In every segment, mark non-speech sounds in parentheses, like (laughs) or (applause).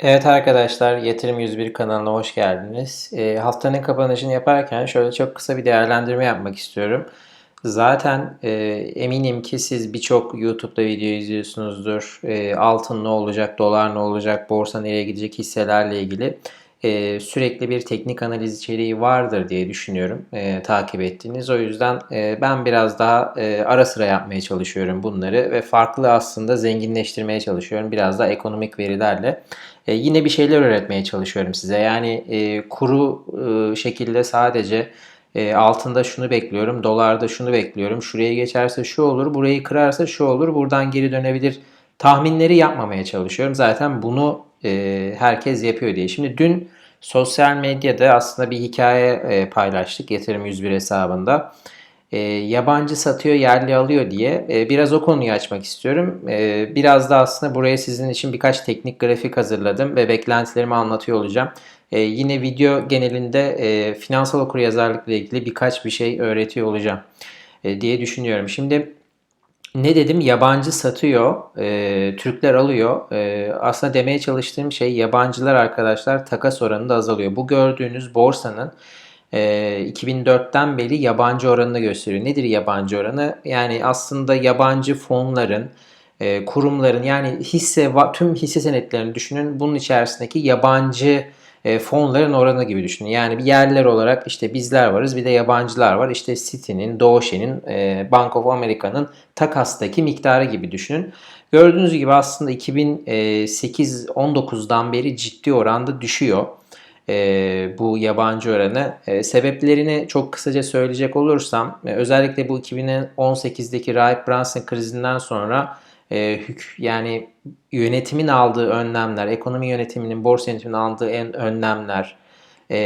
Evet arkadaşlar, Yatırım 101 kanalına hoş geldiniz. E, haftanın kapanışını yaparken şöyle çok kısa bir değerlendirme yapmak istiyorum. Zaten e, eminim ki siz birçok YouTube'da video izliyorsunuzdur. E, altın ne olacak, dolar ne olacak, borsa nereye gidecek hisselerle ilgili e, sürekli bir teknik analiz içeriği vardır diye düşünüyorum e, takip ettiğiniz. O yüzden e, ben biraz daha e, ara sıra yapmaya çalışıyorum bunları ve farklı aslında zenginleştirmeye çalışıyorum. Biraz da ekonomik verilerle. E, yine bir şeyler öğretmeye çalışıyorum size. Yani e, kuru e, şekilde sadece e, altında şunu bekliyorum, dolarda şunu bekliyorum, şuraya geçerse şu olur, burayı kırarsa şu olur, buradan geri dönebilir tahminleri yapmamaya çalışıyorum. Zaten bunu e, herkes yapıyor diye. Şimdi dün sosyal medyada aslında bir hikaye e, paylaştık Yatırım 101 hesabında. E, yabancı satıyor, yerli alıyor diye e, biraz o konuyu açmak istiyorum. E, biraz da aslında buraya sizin için birkaç teknik grafik hazırladım ve beklentilerimi anlatıyor olacağım. E, yine video genelinde e, finansal okuryazarlıkla ilgili birkaç bir şey öğretiyor olacağım e, diye düşünüyorum. Şimdi ne dedim? Yabancı satıyor, e, Türkler alıyor. E, aslında demeye çalıştığım şey yabancılar arkadaşlar takas oranı da azalıyor. Bu gördüğünüz borsanın e, 2004'ten beri yabancı oranını gösteriyor. Nedir yabancı oranı? Yani aslında yabancı fonların, e, kurumların yani hisse tüm hisse senetlerini düşünün. Bunun içerisindeki yabancı e, fonların oranı gibi düşünün. Yani bir yerler olarak işte bizler varız bir de yabancılar var. İşte Citi'nin, Doğuşe'nin, e, Bank of America'nın takastaki miktarı gibi düşünün. Gördüğünüz gibi aslında 2008-19'dan beri ciddi oranda düşüyor e, bu yabancı oranı. E, sebeplerini çok kısaca söyleyecek olursam e, özellikle bu 2018'deki Rahip Brunson krizinden sonra e, hük yani yönetimin aldığı önlemler, ekonomi yönetiminin, borsa yönetiminin aldığı en önlemler, e,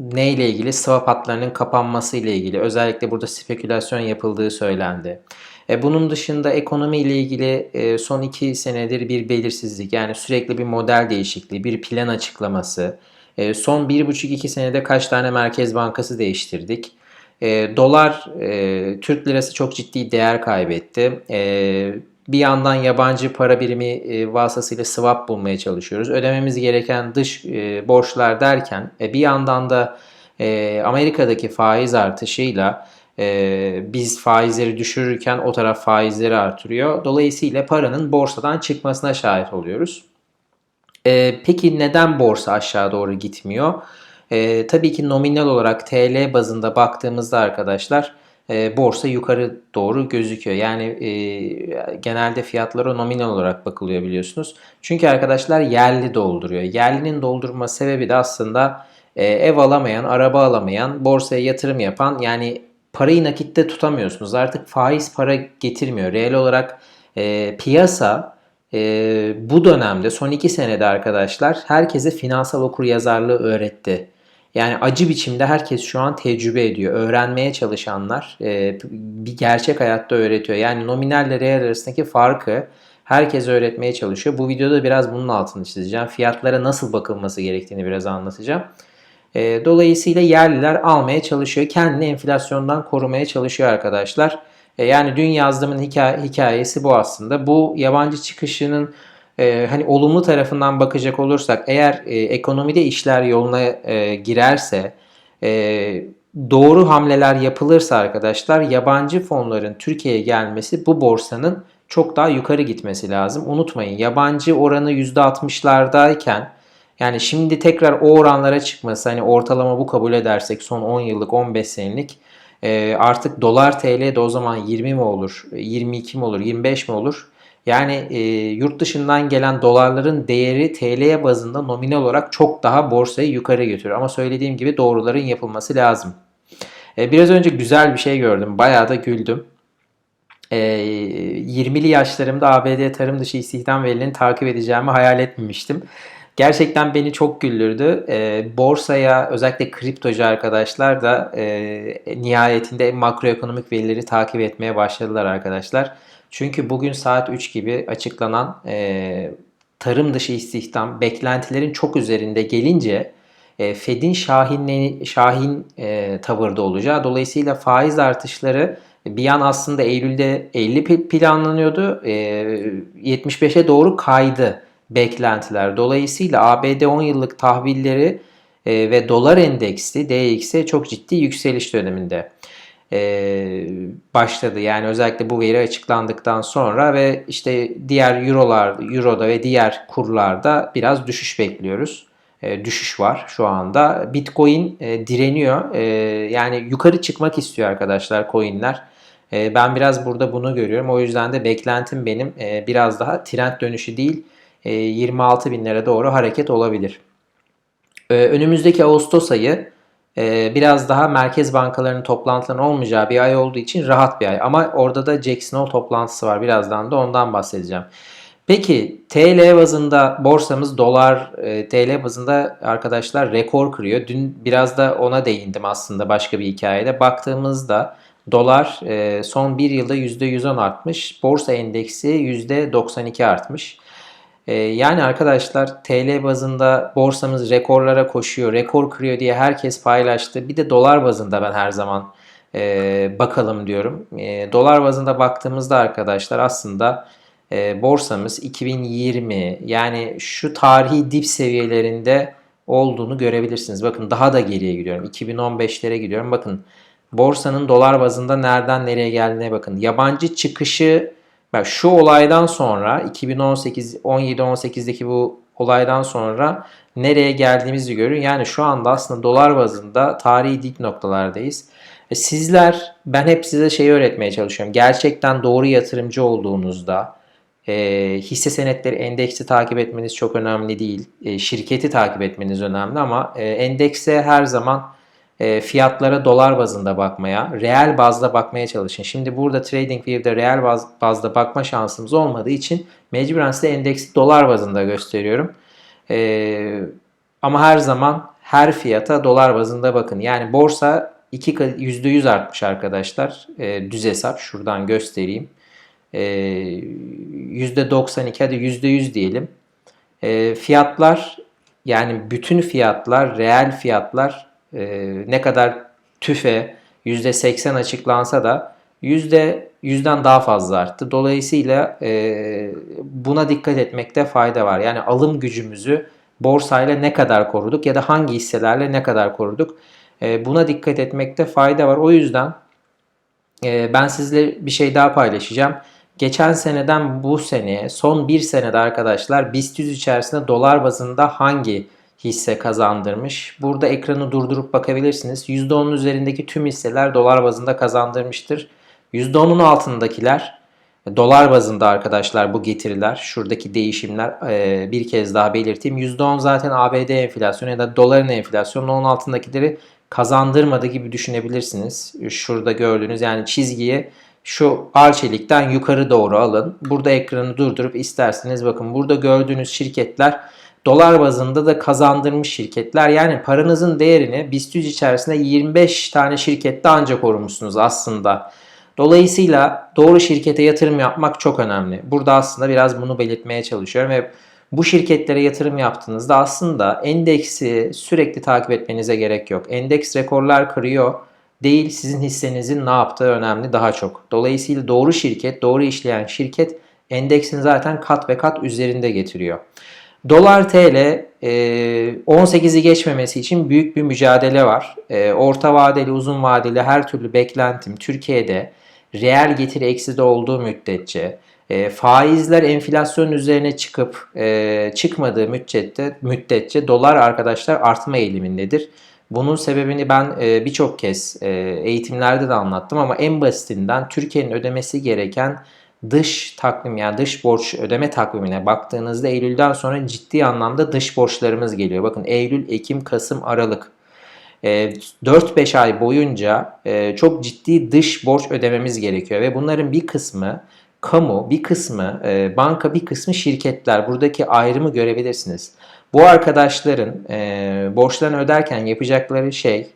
neyle ilgili? Swap hatlarının kapanması ile ilgili. Özellikle burada spekülasyon yapıldığı söylendi. E, bunun dışında ekonomi ile ilgili e, son iki senedir bir belirsizlik yani sürekli bir model değişikliği, bir plan açıklaması. E, son bir buçuk iki senede kaç tane merkez bankası değiştirdik. E, dolar, e, Türk lirası çok ciddi değer kaybetti. E, bir yandan yabancı para birimi e, vasıtasıyla swap bulmaya çalışıyoruz. Ödememiz gereken dış e, borçlar derken e, bir yandan da e, Amerika'daki faiz artışıyla e, biz faizleri düşürürken o taraf faizleri artırıyor. Dolayısıyla paranın borsadan çıkmasına şahit oluyoruz. E, peki neden borsa aşağı doğru gitmiyor? E, tabii ki nominal olarak TL bazında baktığımızda arkadaşlar e, borsa yukarı doğru gözüküyor. Yani e, genelde fiyatlara nominal olarak bakılıyor biliyorsunuz. Çünkü arkadaşlar yerli dolduruyor. Yerlinin doldurma sebebi de aslında e, ev alamayan, araba alamayan, borsaya yatırım yapan yani parayı nakitte tutamıyorsunuz. Artık faiz para getirmiyor. Reel olarak e, piyasa e, bu dönemde son iki senede arkadaşlar herkese finansal okur yazarlığı öğretti. Yani acı biçimde herkes şu an tecrübe ediyor. Öğrenmeye çalışanlar e, bir gerçek hayatta öğretiyor. Yani nominalle reel arasındaki farkı herkes öğretmeye çalışıyor. Bu videoda biraz bunun altını çizeceğim. Fiyatlara nasıl bakılması gerektiğini biraz anlatacağım. E, dolayısıyla yerliler almaya çalışıyor. Kendini enflasyondan korumaya çalışıyor arkadaşlar. E, yani dün yazdığımın hikaye, hikayesi bu aslında. Bu yabancı çıkışının e, hani olumlu tarafından bakacak olursak eğer e, ekonomide işler yoluna e, girerse e, doğru hamleler yapılırsa arkadaşlar yabancı fonların Türkiye'ye gelmesi bu borsanın çok daha yukarı gitmesi lazım. Unutmayın yabancı oranı %60'lardayken yani şimdi tekrar o oranlara çıkması hani ortalama bu kabul edersek son 10 yıllık 15 senelik e, artık dolar TL de o zaman 20 mi olur 22 mi olur 25 mi olur yani e, yurt dışından gelen dolarların değeri TL bazında nominal olarak çok daha borsayı yukarı götürüyor. Ama söylediğim gibi doğruların yapılması lazım. E, biraz önce güzel bir şey gördüm. Bayağı da güldüm. E, 20'li yaşlarımda ABD tarım dışı istihdam verilerini takip edeceğimi hayal etmemiştim. Gerçekten beni çok güldürdü. E, borsaya özellikle kriptocu arkadaşlar da e, nihayetinde makroekonomik verileri takip etmeye başladılar arkadaşlar. Çünkü bugün saat 3 gibi açıklanan e, tarım dışı istihdam beklentilerin çok üzerinde gelince e, Fed'in şahin, şahin e, tavırda olacağı dolayısıyla faiz artışları bir an aslında Eylül'de 50 planlanıyordu. E, 75'e doğru kaydı beklentiler. Dolayısıyla ABD 10 yıllık tahvilleri e, ve dolar endeksi DX'e çok ciddi yükseliş döneminde e, başladı. Yani özellikle bu veri açıklandıktan sonra ve işte diğer eurolar, euroda ve diğer kurlarda biraz düşüş bekliyoruz. E, düşüş var şu anda. Bitcoin e, direniyor. Yani yukarı çıkmak istiyor arkadaşlar coinler. Ben biraz burada bunu görüyorum. O yüzden de beklentim benim biraz daha trend dönüşü değil e, 26 binlere doğru hareket olabilir. Önümüzdeki Ağustos ayı biraz daha merkez bankalarının toplantılarının olmayacağı bir ay olduğu için rahat bir ay. Ama orada da Jackson Hole toplantısı var. Birazdan da ondan bahsedeceğim. Peki TL bazında borsamız dolar e, TL bazında arkadaşlar rekor kırıyor. Dün biraz da ona değindim aslında başka bir hikayede. Baktığımızda dolar e, son bir yılda %110 artmış. Borsa endeksi %92 artmış. E, yani arkadaşlar TL bazında borsamız rekorlara koşuyor, rekor kırıyor diye herkes paylaştı. Bir de dolar bazında ben her zaman bakalım diyorum. Dolar bazında baktığımızda arkadaşlar aslında e, borsamız 2020 yani şu tarihi dip seviyelerinde olduğunu görebilirsiniz. Bakın daha da geriye gidiyorum. 2015'lere gidiyorum. Bakın borsanın dolar bazında nereden nereye geldiğine bakın. Yabancı çıkışı bak şu olaydan sonra 2018 17 18'deki bu olaydan sonra nereye geldiğimizi görün. Yani şu anda aslında dolar bazında tarihi dip noktalardayız. E, sizler ben hep size şey öğretmeye çalışıyorum. Gerçekten doğru yatırımcı olduğunuzda e, hisse senetleri endeksi takip etmeniz çok önemli değil. E, şirketi takip etmeniz önemli ama e, endekse her zaman e, fiyatlara dolar bazında bakmaya, reel bazda bakmaya çalışın. Şimdi burada TradingView'de reel baz, bazda bakma şansımız olmadığı için mecburen size endeksi dolar bazında gösteriyorum. E, ama her zaman her fiyata dolar bazında bakın. Yani borsa 2 %100 artmış arkadaşlar. E, düz hesap şuradan göstereyim. %92 hadi %100 diyelim. E, fiyatlar yani bütün fiyatlar, reel fiyatlar e, ne kadar tüfe %80 açıklansa da yüzde yüzden daha fazla arttı. Dolayısıyla e, buna dikkat etmekte fayda var. Yani alım gücümüzü borsayla ne kadar koruduk ya da hangi hisselerle ne kadar koruduk e, buna dikkat etmekte fayda var. O yüzden e, ben sizle bir şey daha paylaşacağım. Geçen seneden bu seneye son bir senede arkadaşlar BIST 100 içerisinde dolar bazında hangi hisse kazandırmış? Burada ekranı durdurup bakabilirsiniz. %10'un üzerindeki tüm hisseler dolar bazında kazandırmıştır. %10'un altındakiler dolar bazında arkadaşlar bu getiriler, şuradaki değişimler bir kez daha belirteyim. %10 zaten ABD enflasyonu ya da doların enflasyonu onun altındakileri kazandırmadı gibi düşünebilirsiniz. Şurada gördüğünüz yani çizgiye şu arçelikten yukarı doğru alın. Burada ekranı durdurup isterseniz bakın burada gördüğünüz şirketler dolar bazında da kazandırmış şirketler. Yani paranızın değerini BIST 100 içerisinde 25 tane şirkette ancak korumuşsunuz aslında. Dolayısıyla doğru şirkete yatırım yapmak çok önemli. Burada aslında biraz bunu belirtmeye çalışıyorum ve bu şirketlere yatırım yaptığınızda aslında endeksi sürekli takip etmenize gerek yok. Endeks rekorlar kırıyor değil sizin hissenizin ne yaptığı önemli daha çok. Dolayısıyla doğru şirket, doğru işleyen şirket endeksin zaten kat ve kat üzerinde getiriyor. Dolar TL 18'i e, geçmemesi için büyük bir mücadele var. E, orta vadeli, uzun vadeli her türlü beklentim Türkiye'de reel getiri ekside olduğu müddetçe e, faizler enflasyon üzerine çıkıp çıkmadığı müddetçe, müddetçe dolar arkadaşlar artma eğilimindedir. Bunun sebebini ben birçok kez eğitimlerde de anlattım ama en basitinden Türkiye'nin ödemesi gereken dış takvim yani dış borç ödeme takvimine baktığınızda Eylül'den sonra ciddi anlamda dış borçlarımız geliyor. Bakın Eylül, Ekim, Kasım, Aralık. 4-5 e, ay boyunca çok ciddi dış borç ödememiz gerekiyor ve bunların bir kısmı kamu, bir kısmı banka, bir kısmı şirketler. Buradaki ayrımı görebilirsiniz. Bu arkadaşların e, borçlarını öderken yapacakları şey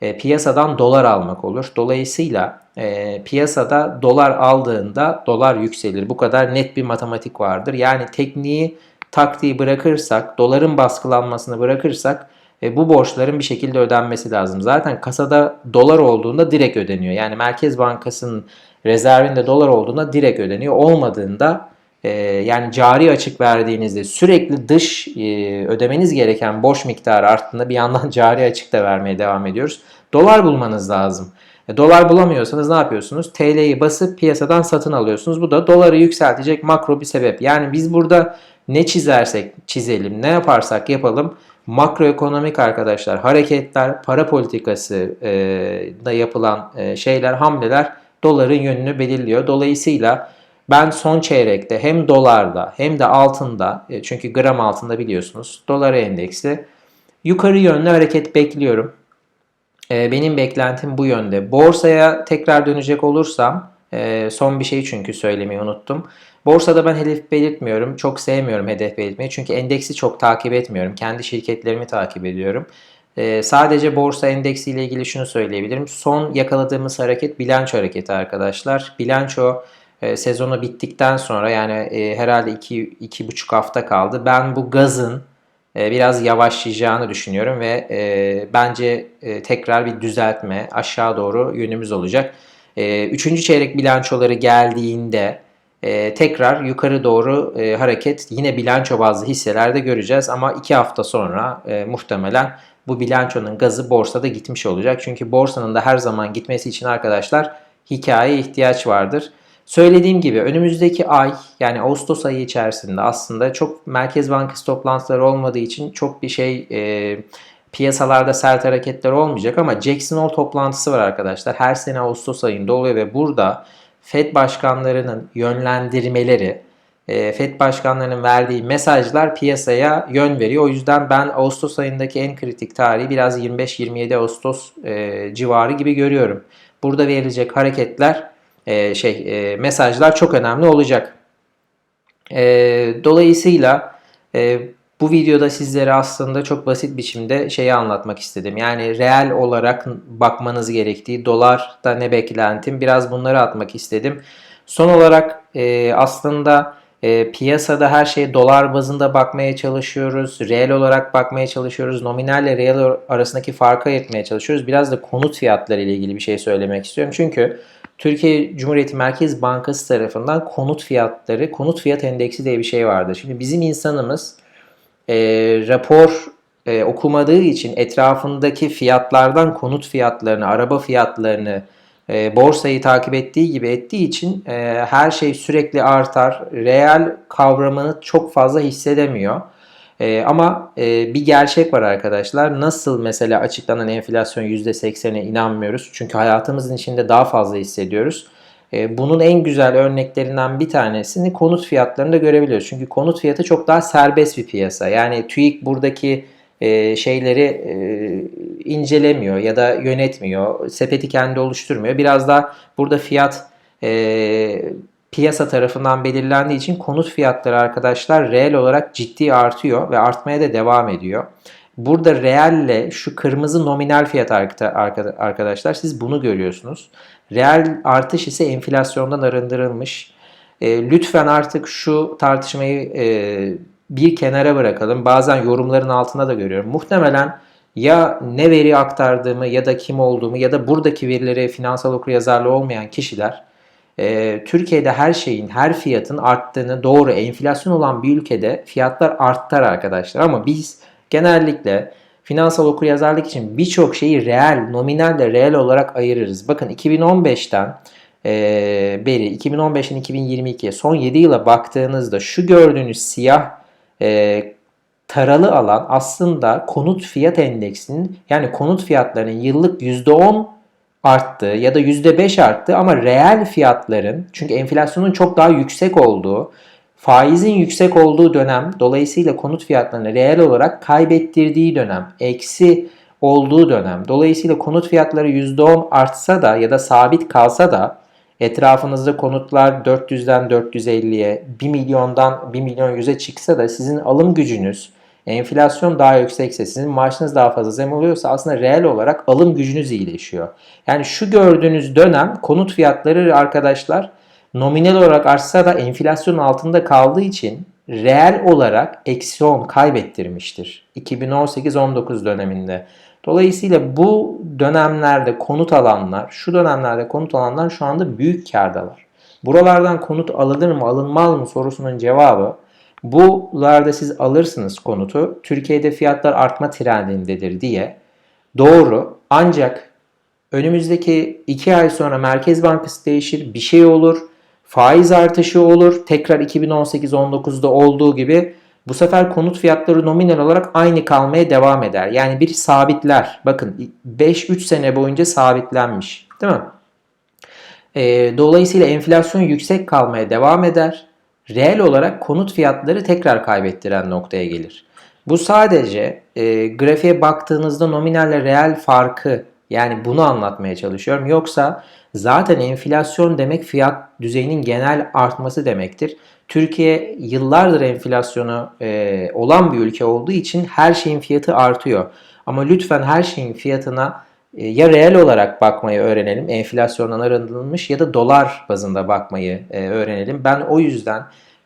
e, piyasadan dolar almak olur. Dolayısıyla e, piyasada dolar aldığında dolar yükselir. Bu kadar net bir matematik vardır. Yani tekniği, taktiği bırakırsak, doların baskılanmasını bırakırsak e, bu borçların bir şekilde ödenmesi lazım. Zaten kasada dolar olduğunda direkt ödeniyor. Yani Merkez Bankası'nın rezervinde dolar olduğunda direkt ödeniyor. Olmadığında e, yani cari açık verdiğinizde sürekli dış e, ödemeniz gereken borç miktarı arttığında bir yandan (laughs) cari açık da vermeye devam ediyoruz. Dolar bulmanız lazım. E, dolar bulamıyorsanız ne yapıyorsunuz? TL'yi basıp piyasadan satın alıyorsunuz. Bu da doları yükseltecek makro bir sebep. Yani biz burada ne çizersek çizelim, ne yaparsak yapalım makroekonomik arkadaşlar hareketler, para politikası e, da yapılan şeyler, hamleler doların yönünü belirliyor. Dolayısıyla ben son çeyrekte hem dolarda hem de altında e, çünkü gram altında biliyorsunuz dolar endeksli yukarı yönlü hareket bekliyorum. E, benim beklentim bu yönde. Borsaya tekrar dönecek olursam e, son bir şey çünkü söylemeyi unuttum. Borsada ben hedef belirtmiyorum. Çok sevmiyorum hedef belirtmeyi. Çünkü endeksi çok takip etmiyorum. Kendi şirketlerimi takip ediyorum. Sadece borsa endeksi ile ilgili şunu söyleyebilirim. Son yakaladığımız hareket bilanço hareketi arkadaşlar. Bilanço e, sezonu bittikten sonra yani e, herhalde 2-2,5 hafta kaldı. Ben bu gazın e, biraz yavaşlayacağını düşünüyorum ve e, bence e, tekrar bir düzeltme aşağı doğru yönümüz olacak. E, üçüncü çeyrek bilançoları geldiğinde e, tekrar yukarı doğru e, hareket yine bilanço bazlı hisselerde göreceğiz ama iki hafta sonra e, muhtemelen bu bilançonun gazı borsada gitmiş olacak. Çünkü borsanın da her zaman gitmesi için arkadaşlar hikaye ihtiyaç vardır. Söylediğim gibi önümüzdeki ay yani Ağustos ayı içerisinde aslında çok Merkez Bankası toplantıları olmadığı için çok bir şey e, piyasalarda sert hareketler olmayacak ama Jackson Hole toplantısı var arkadaşlar. Her sene Ağustos ayında oluyor ve burada FED başkanlarının yönlendirmeleri, e, FED başkanlarının verdiği mesajlar piyasaya yön veriyor. O yüzden ben Ağustos ayındaki en kritik tarihi biraz 25-27 Ağustos e, civarı gibi görüyorum. Burada verilecek hareketler, e, şey mesajlar çok önemli olacak. Dolayısıyla bu videoda sizlere aslında çok basit biçimde şeyi anlatmak istedim. Yani reel olarak bakmanız gerektiği, dolarda ne beklentim biraz bunları atmak istedim. Son olarak e, aslında e, piyasada her şeyi dolar bazında bakmaya çalışıyoruz. Reel olarak bakmaya çalışıyoruz. Nominalle reel arasındaki farkı ayırtmaya çalışıyoruz. Biraz da konut fiyatları ile ilgili bir şey söylemek istiyorum. Çünkü Türkiye Cumhuriyeti Merkez Bankası tarafından konut fiyatları, konut fiyat endeksi diye bir şey vardır. Şimdi bizim insanımız e, rapor e, okumadığı için etrafındaki fiyatlardan konut fiyatlarını, araba fiyatlarını, e, borsayı takip ettiği gibi ettiği için e, her şey sürekli artar. Reel kavramını çok fazla hissedemiyor. E, ama e, bir gerçek var arkadaşlar. Nasıl mesela açıklanan enflasyon %80'e inanmıyoruz. Çünkü hayatımızın içinde daha fazla hissediyoruz. E, bunun en güzel örneklerinden bir tanesini konut fiyatlarında görebiliyoruz. Çünkü konut fiyatı çok daha serbest bir piyasa. Yani TÜİK buradaki e, şeyleri e, incelemiyor ya da yönetmiyor. Sepeti kendi oluşturmuyor. Biraz daha burada fiyat piyasa tarafından belirlendiği için konut fiyatları arkadaşlar reel olarak ciddi artıyor ve artmaya da devam ediyor. Burada reelle şu kırmızı nominal fiyat arkadaşlar siz bunu görüyorsunuz. Reel artış ise enflasyondan arındırılmış. E, lütfen artık şu tartışmayı e, bir kenara bırakalım. Bazen yorumların altında da görüyorum. Muhtemelen ya ne veri aktardığımı ya da kim olduğumu ya da buradaki verileri finansal okuryazarlığı olmayan kişiler e, Türkiye'de her şeyin, her fiyatın arttığını doğru enflasyon olan bir ülkede fiyatlar artar arkadaşlar. Ama biz genellikle finansal okuryazarlık için birçok şeyi reel, nominal de reel olarak ayırırız. Bakın 2015'ten e, beri 2015'in 2022'ye son 7 yıla baktığınızda şu gördüğünüz siyah e, taralı alan aslında konut fiyat endeksinin yani konut fiyatlarının yıllık %10 arttı ya da %5 arttı ama reel fiyatların çünkü enflasyonun çok daha yüksek olduğu faizin yüksek olduğu dönem dolayısıyla konut fiyatlarını reel olarak kaybettirdiği dönem, eksi olduğu dönem. Dolayısıyla konut fiyatları %10 artsa da ya da sabit kalsa da etrafınızda konutlar 400'den 450'ye, 1 milyondan 1 milyon 100'e çıksa da sizin alım gücünüz enflasyon daha yüksekse, sizin maaşınız daha fazla zam oluyorsa aslında reel olarak alım gücünüz iyileşiyor. Yani şu gördüğünüz dönem konut fiyatları arkadaşlar nominal olarak artsa da enflasyon altında kaldığı için reel olarak eksi 10 kaybettirmiştir. 2018-19 döneminde. Dolayısıyla bu dönemlerde konut alanlar, şu dönemlerde konut alanlar şu anda büyük kardalar. Buralardan konut alınır mı alınmaz mı sorusunun cevabı bularda siz alırsınız konutu. Türkiye'de fiyatlar artma trendindedir diye. Doğru. Ancak önümüzdeki 2 ay sonra Merkez Bankası değişir, bir şey olur, faiz artışı olur. Tekrar 2018-19'da olduğu gibi bu sefer konut fiyatları nominal olarak aynı kalmaya devam eder. Yani bir sabitler. Bakın 5-3 sene boyunca sabitlenmiş. Değil mi? E, dolayısıyla enflasyon yüksek kalmaya devam eder. Reel olarak konut fiyatları tekrar kaybettiren noktaya gelir. Bu sadece e, grafiğe baktığınızda nominalle reel farkı yani bunu anlatmaya çalışıyorum. Yoksa zaten enflasyon demek fiyat düzeyinin genel artması demektir. Türkiye yıllardır enflasyonu e, olan bir ülke olduğu için her şeyin fiyatı artıyor. Ama lütfen her şeyin fiyatına ya reel olarak bakmayı öğrenelim, enflasyondan arındırılmış ya da dolar bazında bakmayı e, öğrenelim. Ben o yüzden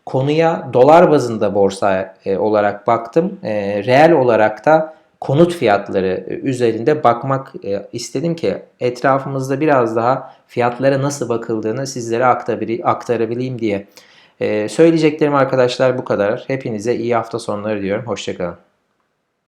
konuya dolar bazında borsa e, olarak baktım. E, reel olarak da konut fiyatları üzerinde bakmak e, istedim ki etrafımızda biraz daha fiyatlara nasıl bakıldığını sizlere aktarabileyim diye. E, söyleyeceklerim arkadaşlar bu kadar. Hepinize iyi hafta sonları diyorum. Hoşçakalın.